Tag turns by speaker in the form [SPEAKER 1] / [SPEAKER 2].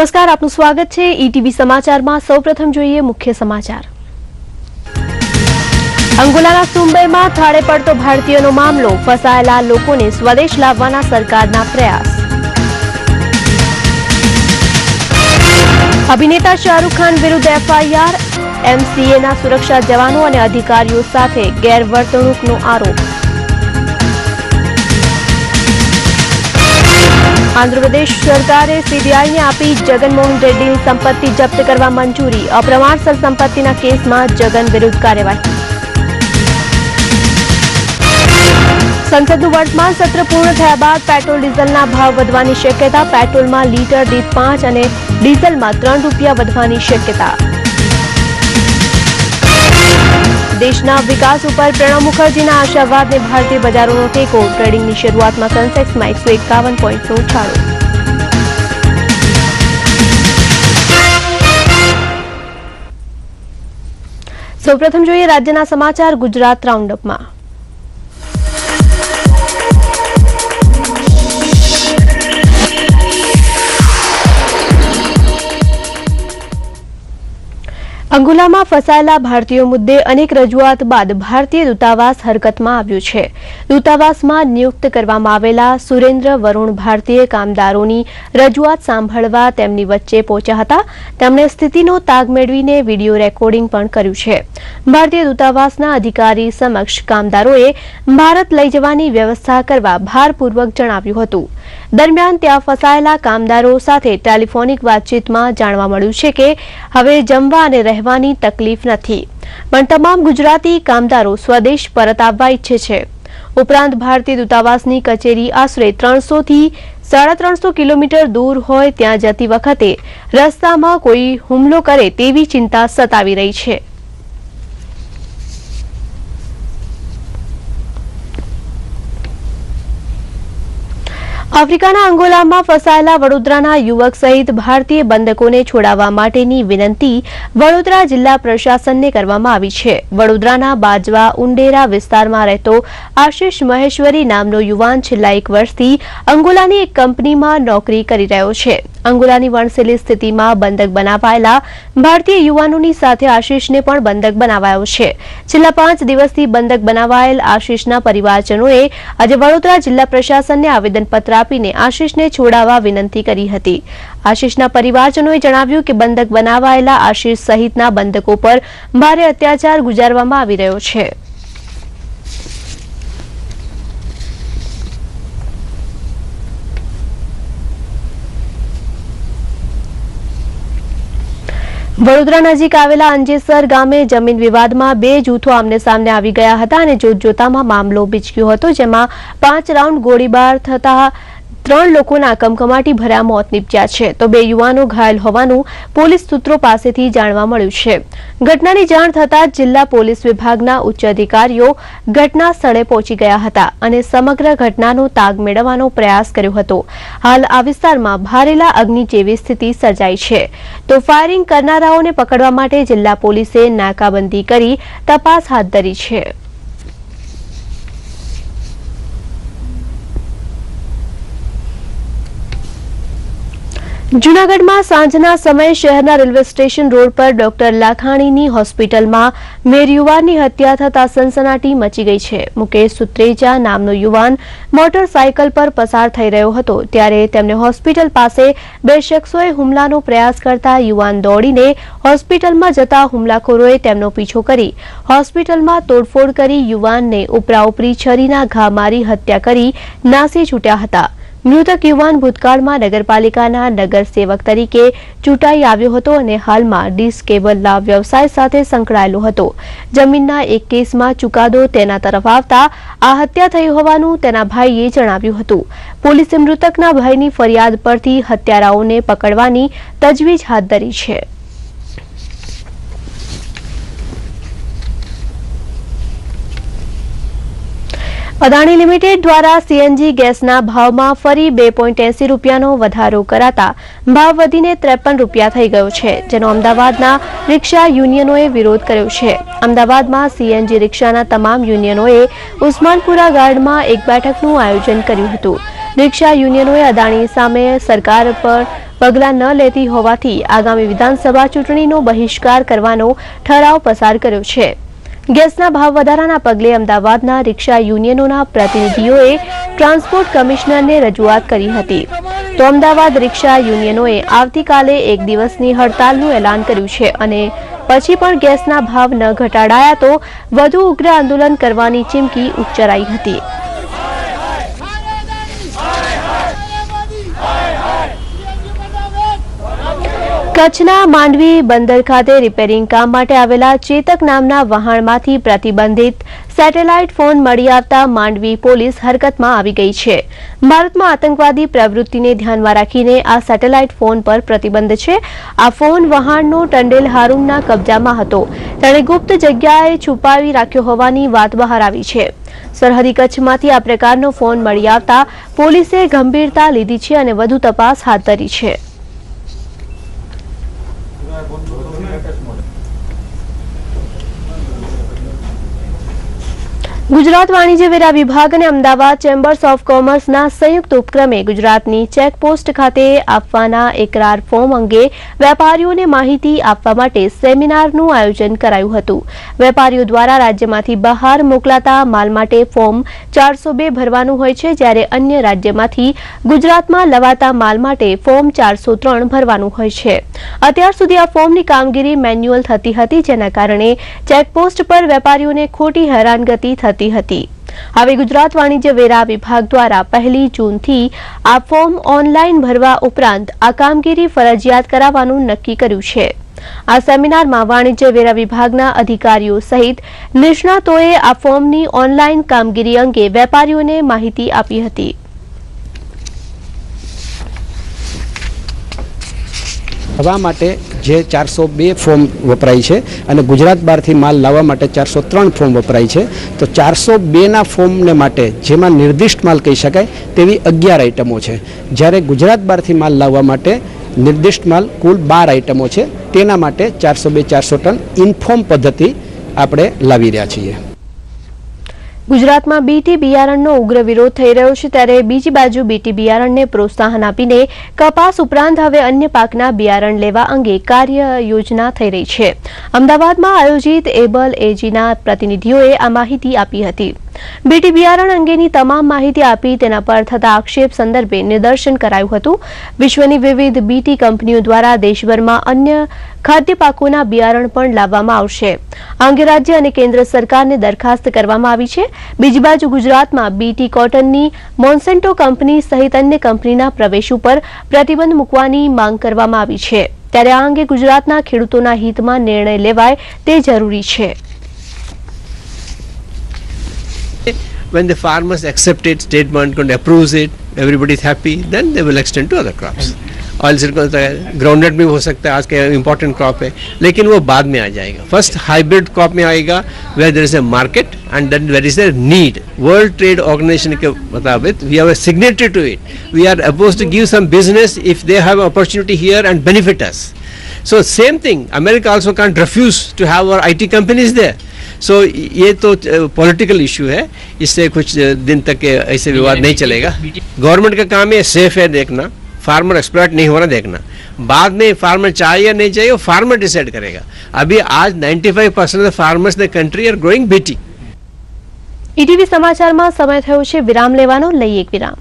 [SPEAKER 1] નમસ્કાર, આપનું સ્વાગત છે ઈટીવી સમાચારમાં. સૌપ્રથમ જોઈએ મુખ્ય સમાચાર. અંગોલાના સુંબઈમાં થાળે પડતો ભારતીયોનો મામલો. ફસાયેલા લોકોને સ્વદેશ લાવવાના સરકારના પ્રયાસ. અભિનેતા શાહરૂખ ખાન વિરુદ્ધ એફઆઈઆર, એમસીએના સુરક્ષા જવાનો અને અધિકારીઓ સાથે ગેરવર્તણૂકનો આરોપ. આંધ્રપ્રદેશ સરકારે સીબીઆઈને આપી જગનમોહન રેડ્ડીની સંપત્તિ જપ્ત કરવા મંજૂરી. અપ્રમાણસર સંપત્તિના કેસમાં જગન વિરુદ્ધ કાર્યવાહી. સંસદનું વર્તમાન સત્ર પૂર્ણ થયા બાદ પેટ્રોલ ડીઝલના ભાવ વધવાની શક્યતા, પેટ્રોલમાં લીટર દીઠ પાંચ અને ડીઝલમાં ત્રણ રૂપિયા વધવાની શક્યતા. દેશના વિકાસ ઉપર પ્રણવ મુખર્જીના આશાવાદને ભારતીય બજારોનો ટેકો. ટ્રેડિંગની શરૂઆતમાં સેન્સેક્સમાં એકસો એકાવન પોઈન્ટનો ઉછાળો સૌપ્રથમ જોઈએ રાજ્યના સમાચાર ગુજરાત રાઉન્ડઅપમાં અંગુલામાં ફસાયેલા ભારતીયો મુદ્દે અનેક રજૂઆત બાદ ભારતીય દૂતાવાસ હરકતમાં આવ્યું છે. દૂતાવાસમાં નિયુક્ત કરવામાં આવેલા સુરેન્દ્ર વરુણ ભારતીય કામદારોની રજૂઆત સાંભળવા તેમની વચ્ચે પહોંચ્યા હતા. તેમણે સ્થિતિનો તાગ મેળવીને વીડિયો રેકોર્ડિંગ પણ કર્યું છે. ભારતીય દૂતાવાસના અધિકારી સમક્ષ કામદારોએ ભારત લઈ જવાની વ્યવસ્થા કરવા ભારપૂર્વક જણાવ્યું હતું. દરમિયાન ત્યાં ફસાયેલા કામદારો સાથે ટેલિફોનિક વાતચીતમાં જાણવા મળ્યું છે કે હવે જમવા અને રહેવાની તકલીફ નથી. પણ તમામ ગુજરાતી કામદારો સ્વદેશ પરત આવવા ઈચ્છે છે. ઉપરાંત ભારતીય દૂતાવાસની કચેરી આશરે ત્રણસો થી સાડા ત્રણસો કિલોમીટર દૂર હોય ત્યાં જતી વખતે રસ્તામાં કોઈ હુમલો કરે તેવી ચિંતા સતાવી રહી છે. આફ્રિકાના અંગોલામાં ફસાયેલા વડોદરાના યુવક સહિત ભારતીય બંધકોને છોડાવવા માટેની વિનંતી વડોદરા જિલ્લા પ્રશાસનને કરવામાં આવી છે. વડોદરાના બાજવા ઉંડેરા વિસ્તારમાં રહેતો આશિષ મહેશ્વરી નામનો યુવાન છેલ્લા એક વર્ષથી અંગોલાની એક કંપનીમાં નોકરી કરી રહ્યો છે. અંગોલાની વણસેલી સ્થિતિમાં બંધક બનાવાયેલા ભારતીય યુવાનોની સાથે આશિષને પણ બંધક બનાવાયો છે. છેલ્લા પાંચ દિવસથી બંધક બનાવાયેલ આશિષના પરિવારજનોએ આજે વડોદરા જિલ્લા પ્રશાસનને આવેદનપત્ર આપીને આશિષને છોડાવવા વિનંતી કરી હતી. આશિષના પરિવારજનોએ જણાવ્યું કે બંધક બનાવાયેલા આશિષ સહિતના બંધકો પર ભારે અત્યાચાર ગુજારવામાં આવી રહ્યો છે. વડોદરા નજીક આવેલા અંજેસર ગામે જમીન વિવાદમાં બે જૂથો આમને સામને આવી ગયા હતા અને જોતજોતામાં મામલો બિચક્યો હતો, જેમાં પાંચ રાઉન્ડ ગોળીબાર થતા ત્રણ લોકોના કમકમાટી ભર્યા મોત નીપજ્યા છે. તો બે યુવાનો ઘાયલ હોવાનું પોલીસ સૂત્રો પાસેથી જાણવા મળ્યું છે. ઘટનાની જાણ થતાં જિલ્લા પોલીસ વિભાગના ઉચ્ચ અધિકારીઓ ઘટના સ્થળે પહોંચી ગયા હતા અને સમગ્ર ઘટનાનો તાગ મેળવવાનો પ્રયાસ કર્યો હતો. હાલ આ વિસ્તારમાં ભારેલા અગ્નિ જેવી સ્થિતિ સર્જાઈ છે. તો ફાયરિંગ કરનારાઓને પકડવા માટે જિલ્લા પોલીસે નાકાબંધી કરી તપાસ હાથ ધરી છે. જૂનાગઢમાં સાંજના સમયે શહેરના રેલવે સ્ટેશન રોડ પર ડોક્ટર લાખાણીની હોસ્પિટલમાં મેર યુવાનની હત્યા થતા સનસનાટી મચી ગઈ છે. મુકેશ સુત્રેજા નામનો યુવાન મોટરસાયકલ પર પસાર થઈ રહ્યો હતો. ત્યારે તેમને હોસ્પિટલ પાસે બે શખ્સોએ હુમલાનો પ્રયાસ કરતા યુવાન દોડીને હોસ્પિટલમાં જતા હુમલાખોરોએ તેમનો પીછો કરી. હોસ્પિટલમાં તોડફોડ કરી યુવાનને ઉપરાઉપરી છરીના ઘા મારી હત્યા કરી નાસી છૂટ્યા હતા. મૃતક યુવાન ભૂતકાળમાં નગરપાલિકાના નગરસેવક તરીકે ચૂંટાઈ આવ્યો હતો અને હાલમાં ડીશ કેબલના વ્યવસાય સાથે સંકળાયેલો હતો. જમીનના એક કેસમાં ચુકાદો તેના તરફ આવતા આ હત્યા થઈ હોવાનું તેના ભાઈએ જણાવ્યું હતું. પોલીસે મૃતકના ભાઈની ફરિયાદ પરથી હત્યારાઓને પકડવાની તજવીજ હાથ ધરી છે. અદાણી લિમિટેડ દ્વારા સીએનજી ગેસના ભાવમાં ફરી બે પોઈન્ટ એસી રૂપિયાનો વધારો કરાતા ભાવ વધીને ત્રેપન રૂપિયા થઈ ગયો છે, જેનો અમદાવાદના રિક્ષા યુનિયનોએ વિરોધ કર્યો છે. અમદાવાદમાં સીએનજી રિક્ષાના તમામ યુનિયનોએ ઉસ્માનપુરા ગાર્ડમાં એક બેઠકનું આયોજન કર્યું હતું. રિક્ષા યુનિયનોએ અદાણી સામે સરકાર પર પગલાં ન લેતી હોવાથી આગામી વિધાનસભા ચૂંટણીનો બહિષ્કાર કરવાનો ઠરાવ પસાર કર્યો છે. ગેસના ભાવ વધારાના પગલે અમદાવાદના રિક્ષા યુનિયનોના પ્રતિનિધિઓએ ટ્રાન્સપોર્ટ કમિશનરને રજૂઆત કરી હતી. તો અમદાવાદ રિક્ષા યુનિયનોએ આવતીકાલે એક દિવસની હડતાલનું એલાન કર્યું છે અને પછી પણ ગેસના ભાવ ન ઘટાડાયા તો વધુ ઉગ્ર આંદોલન કરવાની ચીમકી ઉચ્ચરાઈ હતી. કચ્છના માંડવી બંદર ખાતે રિપેરિંગ કામ માટે આવેલા ચેતક નામના વહાણમાંથી પ્રતિબંધિત સેટેલાઇટ ફોન મળી આવતા માંડવી પોલીસ હરકતમાં આવી ગઈ છે. ભારતમાં આતંકવાદી પ્રવૃત્તિને ધ્યાનમાં રાખીને આ સેટેલાઇટ ફોન પર પ્રતિબંધ છે. આ ફોન વહાણનો ટંડેલ હારૂમના કબજામાં હતો. તેણે ગુપ્ત જગ્યાએ છુપાવી રાખ્યો હોવાની વાત બહાર આવી છે. સરહદી કચ્છમાંથી આ પ્રકારનો ફોન મળી આવતા પોલીસે ગંભીરતા લીધી છે અને વધુ તપાસ હાથ ધરી છે. con ગુજરાત વાણિજ્ય વેરા વિભાગ અને અમદાવાદ ચેમ્બર્સ ઓફ કોમર્સના સંયુક્ત ઉપક્રમે ગુજરાતની ચેકપોસ્ટ ખાતે આપવાના એકરાર ફોર્મ અંગે વેપારીઓને માહિતી આપવા માટે સેમિનારનું આયોજન કરાયું હતું. વેપારીઓ દ્વારા રાજ્યમાંથી બહાર મોકલાતા માલ માટે ફોર્મ ચારસો બે ભરવાનું હોય છે, જ્યારે અન્ય રાજ્યમાંથી ગુજરાતમાં લવાતા માલ માટે ફોર્મ ચારસો ત્રણ ભરવાનું હોય છે. અત્યાર સુધી આ ફોર્મની કામગીરી મેન્યુઅલ થતી હતી, જેના કારણે ચેકપોસ્ટ પર વેપારીઓને ખોટી હેરાનગતિ થતી હતી. હવે ગુજરાત વાણિજ્ય વેરા વિભાગ દ્વારા પહેલી જૂનથી આ ફોર્મ ઓનલાઈન ભરવા ઉપરાંત આ કામગીરી ફરજિયાત કરાવવાનું નક્કી કર્યું છે. આ સેમિનારમાં વાણિજ્ય વેરા વિભાગના અધિકારીઓ સહિત નિષ્ણાતોએ આ ફોર્મની ઓનલાઈન કામગીરી અંગે વેપારીઓને માહિતી આપી હતી.
[SPEAKER 2] હવા માટે જે ચારસો બે ફોર્મ વપરાય છે અને ગુજરાત બહારથી માલ લાવવા માટે ચારસો ત્રણ ફોર્મ વપરાય છે, તો ચારસો બેના ફોર્મને માટે જેમાં નિર્દિષ્ટ માલ કહી શકાય તેવી અગિયાર આઇટમો છે. જ્યારે ગુજરાત બહારથી માલ લાવવા માટે નિર્દિષ્ટ માલ કુલ બાર આઇટમો છે, તેના માટે ચારસો બે ચારસો ટન ઇન્ફોર્મ પદ્ધતિ આપણે લાવી રહ્યા છીએ.
[SPEAKER 1] ગુજરાતમાં બીટી બિયારણનો ઉગ્ર વિરોધ થઈ રહ્યો છે ત્યારે બીજી બાજુ બીટી બિયારણને પ્રોત્સાહન આપીને કપાસ ઉપરાંત હવે અન્ય પાકના બિયારણ લેવા અંગે કાર્ય યોજના થઈ રહી છે. અમદાવાદમાં આયોજિત એબલ એજીના પ્રતિનિધિઓએ આ માહિતી આપી હતી. બીટી બિયારણ અંગેની તમામ માહિતી આપી તેના પર થતા આક્ષેપ સંદર્ભે નિદર્શન કરાયું હતું. વિશ્વની વિવિધ બીટી કંપનીઓ દ્વારા દેશભરમાં અન્ય ખાદ્ય પાકોના બિયારણ પણ લાવવામાં આવશે. આ અંગે રાજ્ય અને કેન્દ્ર સરકારને દરખાસ્ત કરવામાં આવી છે. બીજી બાજુ ગુજરાતમાં બીટી કોટનની મોન્સેન્ટો કંપની સહિત અન્ય કંપનીના પ્રવેશ ઉપર પ્રતિબંધ મૂકવાની માંગ કરવામાં આવી છે. ત્યારે આ અંગે ગુજરાતના ખેડૂતોના હિતમાં નિર્ણય લેવાય તે જરૂરી છે.
[SPEAKER 3] when the farmers accept it, state government approves it, everybody is happy, then they will extend to other crops. Oil seed को ग्राउंडनट भी हो सकता है आज का इम्पोर्टेंट क्रॉप है लेकिन वो बाद में आ जाएगा फर्स्ट हाइब्रिड क्रॉप में आएगा where there is a market and then where is a need world trade organisation के मुताबिक we have signatory to it we are oppose to give some business if they have opportunity here and benefit us so same thing America also can refuse to have our I T companies there so ये तो political issue है इससे कुछ दिन तक ये ऐसे विवाद नहीं चलेगा गवर्नमेंट का काम है सेफ है देखना फार्मर एक्सप्लॉइट नहीं होना देखना बाद में फार्मर चाहिए या नहीं चाहिए वो फार्मर डिसाइड करेगा अभी आज 95 percent of farmers in the country are growing BT
[SPEAKER 1] ETV સમાચારમાં સમય થયો છે વિરામ લેવાનો લઈએ એક વિરામ